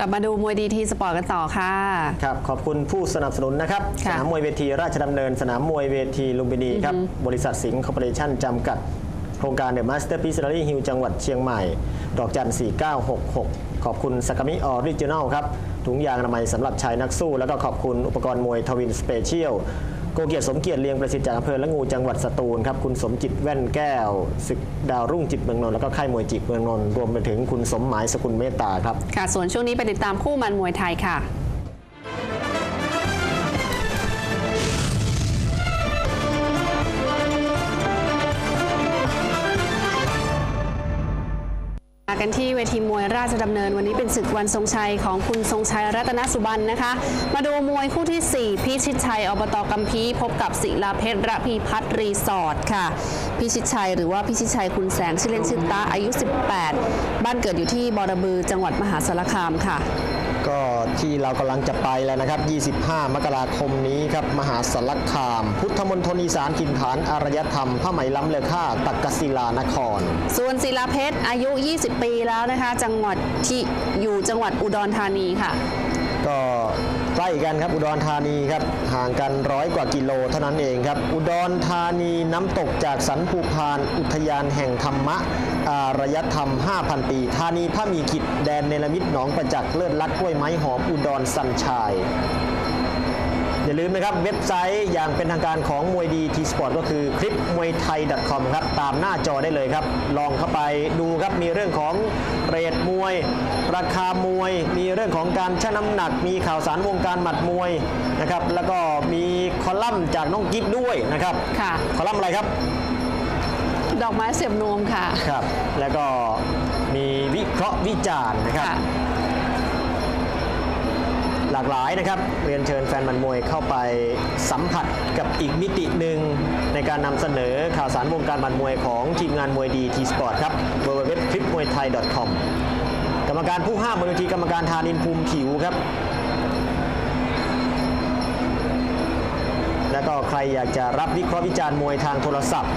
กลับมาดูมวยดีทีสปอร์ตกันต่อค่ะ ครับ ขอบคุณผู้สนับสนุนนะครับ สค่ะ นามมวยเวทีราชดำเนิน สนามมวยเวทีลุมพินีครับ บริษัทสิงห์คอร์ปอเรชั่นจำกัด โครงการเดอะมาสเตอร์พีซ e ล a รี่ฮิลจังหวัดเชียงใหม่ ดอกจัน 4966 ขอบคุณสกามิออริจินัลครับ ถุงยางอนามัยสำหรับชายนักสู้ แล้วก็ขอบคุณอุปกรณ์มวยทวินสเปเชียล โกเกียรติสมเกียรติเลียงประสิทธิ์จากอำเภอละงูจังหวัดสตูลครับคุณสมจิตแว่นแก้วศึกดาวรุ่งจิตเมืองนนท์แล้วก็ค่ายมวยจิตเมืองนนท์รวมไปถึงคุณสมหมายสกุลเมตตาครับค่ะส่วนช่วงนี้ไปติดตามคู่มันมวยไทยค่ะ กันที่เวทีมวยราชดำเนิน วันนี้เป็นศึกวันทรงชัยของคุณทรงชัยรัตนสุบรรณนะคะ มาดูมวยคู่ที่ 4 พิชิตชัยอบตกัมพีพบกับศิลาเพชรระพีพัฒน์รีสอร์ทค่ะ พิชิตชัยหรือว่าพิชิตชัยคุณแสงชื่อเล่นชื่อตาอายุ 18 บ้านเกิดอยู่ที่บอระบือจังหวัดมหาสารคามค่ะ ก็ที่เรากำลังจะไปแล้วนะครับ 25 มกราคมนี้ครับ มหาสารคาม พุทธมณฑลอีสานถิ่นฐานอารยธรรมผ้าไหมล้ำเลอค่าตักกศิลานคร ส่วนศิลาเพชรอายุ 20 ปีแล้วนะคะ จังหวัดที่อยู่จังหวัดอุดรธานีค่ะ ก็ ใกล้กันครับอุดรธานีครับห่างกันร้อยกว่ากิโลเท่านั้นเองครับอุดรธานีน้ำตกจากสันภูพานอุทยานแห่งธรรมะอารยธรรม 5,000 ปีธานีพระมีขิดแดนเนรมิตหนองประจักษ์เลิศลักกล้วยไม้หอมอุดรสันชาย อย่าลืมนะครับเว็บไซต์อย่างเป็นทางการของมวยดีทีสปอร์ตก็คือคลิปมวยไทย .com ครับตามหน้าจอได้เลยครับ ลองเข้าไปดูครับมีเรื่องของเรทมวย ราคามวย มีเรื่องของการชั่งน้ำหนัก มีข่าวสารวงการหมัดมวยนะครับแล้วก็มีคอลัมน์จากน้องกิฟด้วยนะครับค่ะ คอลัมน์อะไรครับดอกไม้เสียบนวมค่ะ ครับ แล้วก็มีวิเคราะห์วิจารณ์นะครับ ค่ะห ลากหลายนะครับ เรียนเชิญแฟนมันมวยเข้าไปสัมผัสกับอีกมิติหนึ่งในการนำเสนอข่าวสารวงการมันมวยของทีมงานมวยดีทีสปอร์ตครับ w w w c l i p m w a i t h a i c o m กรรมการผู้ห้ามบนเวทีกรรมการธานินภูมิผิวครับ แล้วก็ใครอยากจะรับวิเคราะห์วิจารณ์มวยทางโทรศัพท์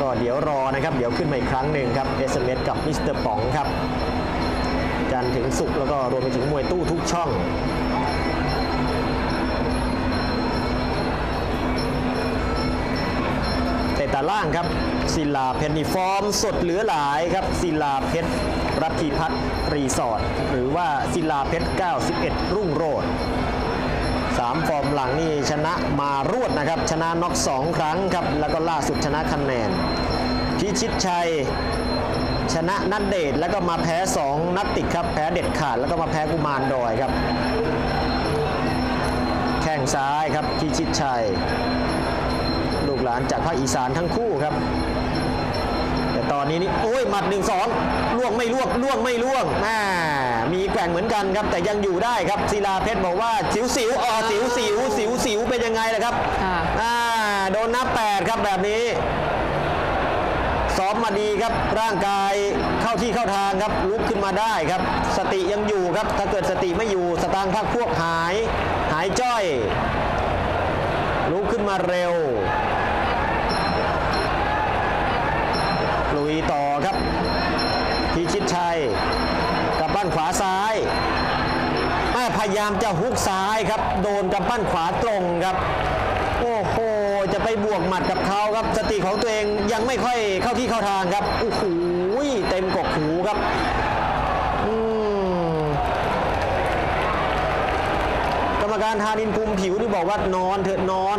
ก็เดี๋ยวรอนะครับ เดี๋ยวขึ้นมาอีกครั้งหนึ่งครับ SMS กับมิสเตอร์ป๋องครับ จันทร์ถึงศุกร์แล้วก็รวมไปถึงมวยตู้ทุกช่องเตตาล่างครับศิลาเพชรนี่ฟอร์มสดเหลือหลายครับศิลาเพชรรับพีพัฒน์รีสอร์ทหรือว่าศิลาเพชร 91 รุ่งโรจน์สามฟอร์มหลังนี่ชนะมารวดนะครับ ชนะน็อกสองครั้งครับ แล้วก็ล่าสุดชนะคะแนน พิชิตชัย ชนะนัดเดทแล้วก็มาแพ้ 2 นัดติดครับ แพ้เด็ดขาดแล้วก็มาแพ้กุมารดอยครับ แข้งซ้ายครับพิชิตชัย ลูกหลานจากภาคอีสานทั้งคู่ครับ แต่ตอนนี้นี่โอ้ยหมัดหนึ่งสองล่วงไม่ล่วงล่วงไม่ล่วงแม่มีแกว่งเหมือนกันครับ แต่ยังอยู่ได้ครับศิลาเพชรบอกว่าสิวสิวอ๋อสิวสิวสิวสิวเป็นยังไงล่ะครับค่ะอ่าโดนนับแปดครับแบบนี้ ซ้อมมาดีครับ ร่างกายเข้าที่เข้าทางครับ ลุกขึ้นมาได้ครับ สติยังอยู่ครับ ถ้าเกิดสติไม่อยู่ สตางค์พักพวกหาย หายจ้อย ลุกขึ้นมาเร็ว ลุยต่อครับ พิชิตชัย กลับบ้านขวาซ้ายแม่พยายามจะฮุกซ้ายครับ โดนกับบ้านขวาตรงครับ โอ้โห จะไป หมัดกับเขาครับสติของตัวเองยังไม่ค่อยเข้าที่เข้าทางครับโอ้โหเต็มกกหูครับอืมกรรมการธานินภูมิผิวนี่บอกว่านอนเถอะนอน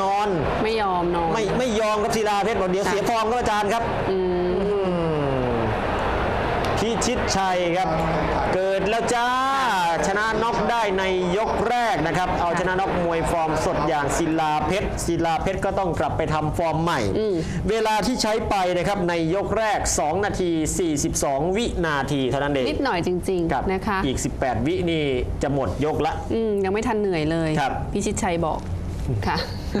นอน ไม่ยอมนอนไม่ไม่ยอมครับศิลาเพชรบอกเดี๋ยวค่ะเสียฟอร์มครับอาจารย์ครับอืมอืมพิชิตชัยครับ เกิดแล้วจ้า ชนะน็อกได้ในยกแรกนะครับ เอาชนะน็อกมวยฟอร์มสดอย่างศิลาเพชรศิลาเพชรก็ต้องกลับไปทำฟอร์มใหม่ เวลาที่ใช้ไปนะครับในยกแรก 2 นาที 42 วินาทีเท่านั้นเองนิดหน่อยจริงครับๆนะคะ อีก 18 วินี่จะหมดยกละอืมยังไม่ทันเหนื่อยเลยครับพิชิตชัยบอกค่ะ